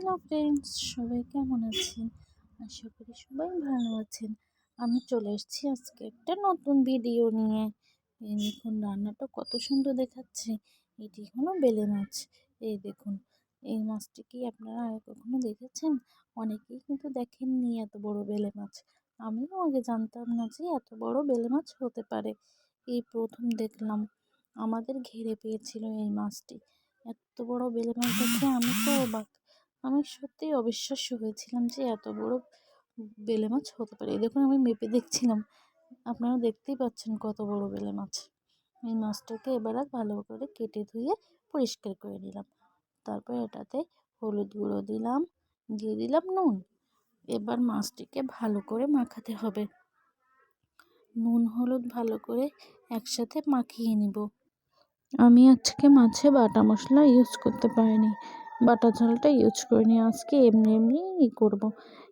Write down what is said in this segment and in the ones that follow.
Hello friends সবাই কেমন আছেন? আশা করি সবাই ভালো আছেন। আমি চলে এসেছি আজকে একটা নতুন ভিডিও নিয়ে। দেখুন, রান্নাটা কত সুন্দর দেখাচ্ছে। এটি হলো বেলে মাছ। এই দেখুন, এই মাছটি কি আপনারা কখনো দেখেছেন? অনেকেই কিন্তু দেখেননি এত বড় বেলে মাছ। আমিও আগে জানতাম না যে এত বড় বেলে মাছ হতে পারে। এই প্রথম দেখলাম, আমাদের ঘিরে পেয়েছিল এই মাছটি। এত বড় বেলে মাছ দেখে আমি তো অবাক। আমি সত্যিই অবিশ্বাস্য হয়েছিলাম যে এত বড় বেলে মাছ হতে পারে। দেখুন, আমি মেপে দেখছিলাম। আপনারা দেখতেই পাচ্ছেন কত বড় বেলে মাছ। এই মাছটাকে এবার ভালো করে কেটে ধুয়ে পরিষ্কার করে নিলাম। তারপর এটাতে হলুদ গুঁড়ো দিলাম, দিয়ে দিলাম নুন। এবার মাছটিকে ভালো করে মাখাতে হবে। নুন, হলুদ ভালো করে একসাথে মাখিয়ে নিব। আমি আজকে মাছে বাটা মশলা ইউজ করতে পারিনি। বাটা ঝালটা ইউজ করিনি আজকে এমনি এমনি ই করব।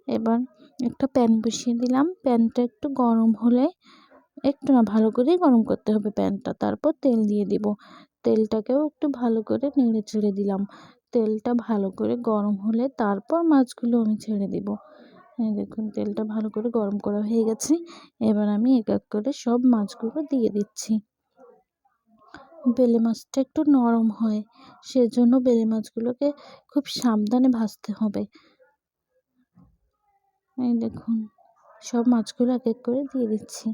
এবার একটা প্যান বসিয়ে দিলাম। প্যানটা একটু গরম হলে একটু না, ভালো করেই গরম করতে হবে প্যানটা তারপর তেল দিয়ে দিব। তেলটাকেও একটু ভালো করে নেড়ে ছেড়ে দিলাম। তেলটা ভালো করে গরম হলে তারপর মাছগুলো আমি ছেড়ে দিব। দেখুন, তেলটা ভালো করে গরম করা হয়ে গেছে। এবার আমি এক এক করে সব মাছগুলো দিয়ে দিচ্ছি। বেলে মাছটা একটু নরম হয়, সেজন্য বেলে মাছগুলোকে খুব সাবধানে ভাজতে হবে। এই দেখুন, সব মাছগুলো এক এক করে দিয়ে দিচ্ছি।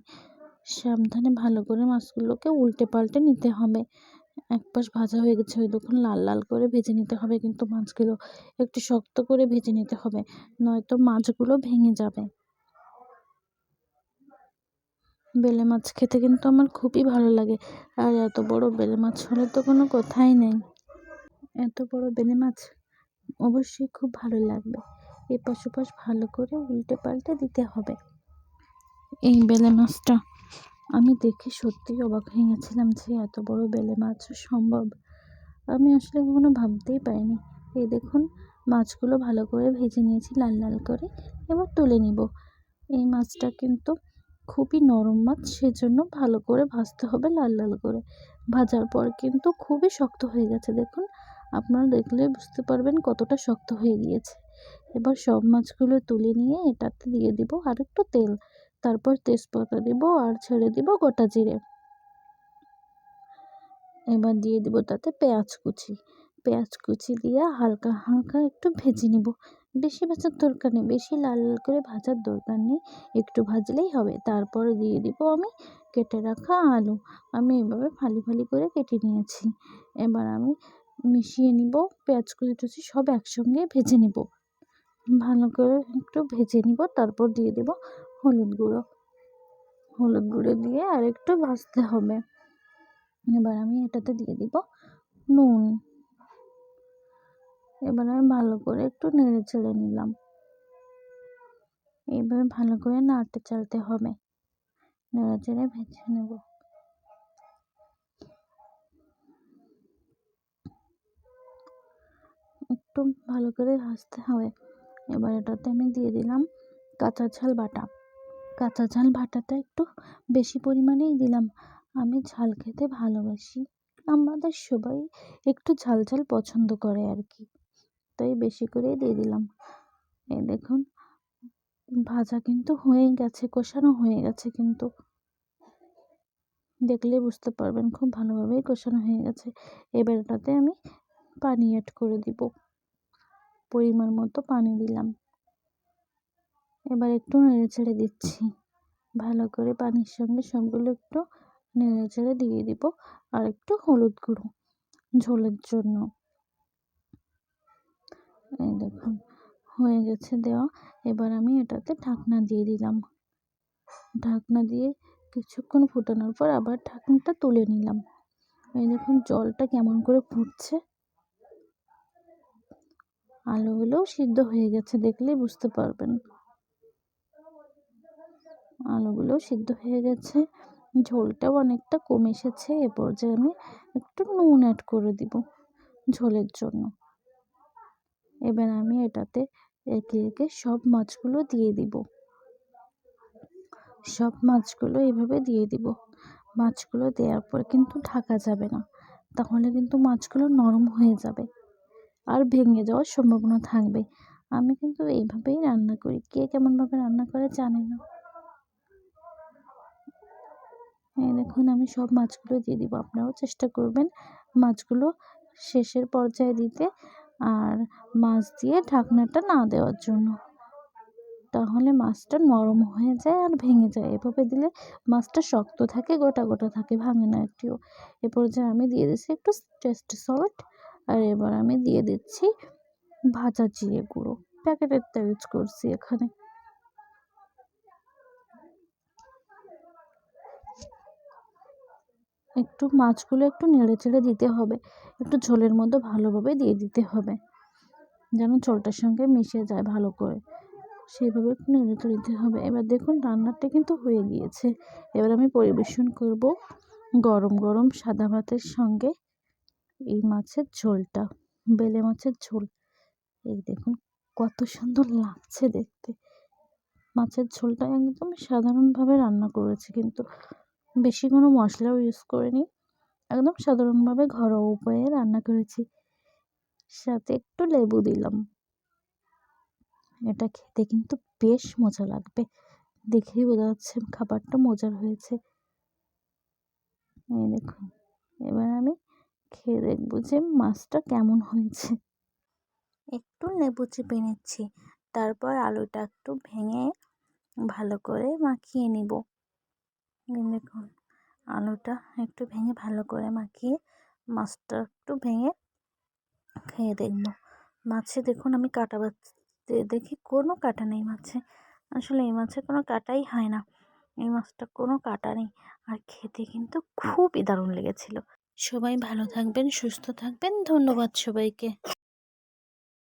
সাবধানে ভালো করে মাছগুলোকে উল্টে পাল্টে নিতে হবে। এক পাশ ভাজা হয়ে গেছে, ওই দেখুন লাল লাল করে ভেজে নিতে হবে, কিন্তু মাছগুলো একটু শক্ত করে ভেজে নিতে হবে, নয়তো মাছগুলো ভেঙে যাবে। বেলে মাছ খেতে কিন্তু আমার খুবই ভালো লাগে। আর এত বড় বেলে মাছ হলে তো কোনো কথাই নেই। এত বড় বেলে মাছ অবশ্যই খুব ভালো লাগবে। এপাশ ওপাশ ভালো করে উল্টে পাল্টে দিতে হবে। এই বেলে মাছটা আমি দেখে সত্যিই অবাক হয়ে গেছিলাম যে এত বড় বেলে মাছ সম্ভব। আমি আসলে কখনো ভাবতেই পারিনি। এই দেখুন, মাছগুলো ভালো করে ভেজে নিয়েছি লাল লাল করে। এবার তুলে নিব। এই মাছটা কিন্তু খুবই নরম মাছ, সেজন্য ভালো করে ভাজতে হবে লাল লাল করে। ভাজার পর কিন্তু খুবই শক্ত হয়ে গেছে, দেখুন। আপনারা দেখলে বুঝতে পারবেন কতটা শক্ত হয়ে গিয়েছে। এবার সব মাছগুলো তুলে নিয়ে এটাতে দিয়ে দিব আর একটু তেল। তারপর তেজপাতা দিব আর ছেড়ে দিব গোটা জিরে। এবার দিয়ে দিব তাতে পেঁয়াজ কুচি। পেঁয়াজ কুচি দিয়ে হালকা হালকা একটু ভেজে নিব। বেশি ভাজার দরকার নেই, বেশি লাল লাল করে ভাজার দরকার নেই, একটু ভাজলেই হবে। তারপরে দিয়ে দিব আমি কেটে রাখা আলু। আমি এভাবে ফালি ফালি করে কেটে নিয়েছি। এবার আমি মিশিয়ে নিব পেঁয়াজ কুচি টুচি সব একসঙ্গে ভেজে নিব। ভালো করে একটু ভেজে নিব, তারপর দিয়ে দেব হলুদ গুঁড়ো। হলুদ গুঁড়ো দিয়ে আর একটু ভাজতে হবে। এবার আমি এটাতে দিয়ে দিব নুন। এবার আমি ভালো করে একটু নেড়ে চেড়ে নিলাম। এইভাবে ভালো করে নাড়তে চালতে হবে। নেড়ে চেড়ে ভেজে নেব। একটু ভালো করে ভাজতে হবে। এবার এটাতে আমি দিয়ে দিলাম কাঁচা ঝাল বাটা। কাঁচা ঝাল বাটাটা একটু বেশি পরিমাণেই দিলাম। আমি ঝাল খেতে ভালোবাসি। আমাদের সবাই একটু ঝাল ঝাল পছন্দ করে আর কি। তাই বেশি করেই দিয়ে দিলাম। এই দেখুন, ভাজা কিন্তু হয়ে গেছে, কষানো হয়ে গেছে কিন্তু। দেখলে বুঝতে পারবেন খুব ভালোভাবেই কষানো হয়ে গেছে। এবার এটাতে আমি পানি অ্যাড করে দিব। পরিমাণ মতো পানি দিলাম। এবার একটু নেড়ে ছেড়ে দিচ্ছি। ভালো করে পানির সঙ্গে সবগুলো একটু নেড়ে ছেড়ে দিয়ে দিব। আর একটু হলুদ গুঁড়ো ঝোলের জন্য। এই দেখুন হয়ে গেছে দেওয়া। এবার আমি এটাতে ঢাকনা দিয়ে দিলাম। ঢাকনা দিয়ে কিছুক্ষণ ফুটানোর পর আবার ঢাকনাটা তুলে নিলাম। এই দেখুন, জলটা কেমন করে ফুটছে। আলুগুলোও সিদ্ধ হয়ে গেছে দেখলেই বুঝতে পারবেন। আলুগুলোও সিদ্ধ হয়ে গেছে। ঝোলটাও অনেকটা কমে এসেছে। এ পর্যায়ে আমি একটু নুন অ্যাড করে দিব ঝোলের জন্য। এবার আমি এটাতে একে একে সব মাছগুলো দিয়ে দিব। সব মাছগুলো এভাবে দিয়ে দিব। মাছগুলো দেওয়ার পর কিন্তু ঢাকা যাবে না। তাহলে কিন্তু মাছগুলো নরম হয়ে যাবে। আর ভেঙে যাওয়ার সম্ভাবনা থাকবে। আমি কিন্তু এইভাবেই রান্না করি। কে কেমনভাবে রান্না করে জানি না। দেখুন, আমি সব মাছগুলো দিয়ে দিব। আপনারাও চেষ্টা করবেন মাছগুলো শেষের পর্যায়ে দিতে। আর মাছ দিয়ে ঢাকনাটা না দেওয়ার জন্য। তাহলে মাছটা নরম হয়ে যায় আর ভেঙে যায়। এভাবে দিলে মাছটা শক্ত থাকে, গোটা গোটা থাকে, ভাঙে না একটিও। এ পর্যায়ে আমি দিয়ে দিচ্ছি একটু টেস্ট সল্ট, আর এবার আমি দিয়ে দিচ্ছি ভাজা জিরে গুঁড়ো। প্যাকেটেরটা ইউজ করছি এখানে। একটু মাছগুলো একটু নেড়ে চেড়ে দিতে হবে। একটু ঝোলের মধ্যে ভালোভাবে দিয়ে দিতে হবে। যেন ঝোলটার সঙ্গে মিশে যায় ভালো করে। সেইভাবে একটু নেড়ে চেড়ে দিতে হবে। এবার দেখুন রান্নাটা কিন্তু হয়ে গিয়েছে। এবার আমি পরিবেশন করব গরম গরম সাদা ভাতের সঙ্গে এই মাছের ঝোলটা, বেলে মাছের ঝোল। এই দেখুন কত সুন্দর লাগছে দেখতে। মাছের ঝোলটা একদম সাধারণভাবে রান্না করেছি কিন্তু বেশি কোনো মশলাও ইউজ করিনি। একদম সাধারণভাবে ঘরোয়া উপায়ে রান্না করেছি। সাথে একটু লেবু দিলাম। এটা খেতে কিন্তু বেশ মজা লাগবে। দেখেই বোঝা যাচ্ছে খাবারটা মজার হয়েছে। এই দেখুন, এবার আমি খেয়ে দেখব যে মাছটা কেমন হয়েছে। একটু লেবু চিপে নিচ্ছি, তারপর আলুটা একটু ভেঙে ভালো করে মাখিয়ে নিব। দেখুন, আলুটা একটু ভেঙে ভালো করে মাখিয়ে, মাছটা একটু ভেঙে খেয়ে দেখব। মাছে দেখুন, আমি কাটা দেখি কোনো কাটা নেই মাছে। আসলে এই মাছে কোনো কাটাই হয় না। এই মাছটা কোনো কাটা নেই। আর খেতে কিন্তু খুবই দারুণ লেগেছিল। সবাই ভালো থাকবেন, সুস্থ থাকবেন। ধন্যবাদ সবাইকে।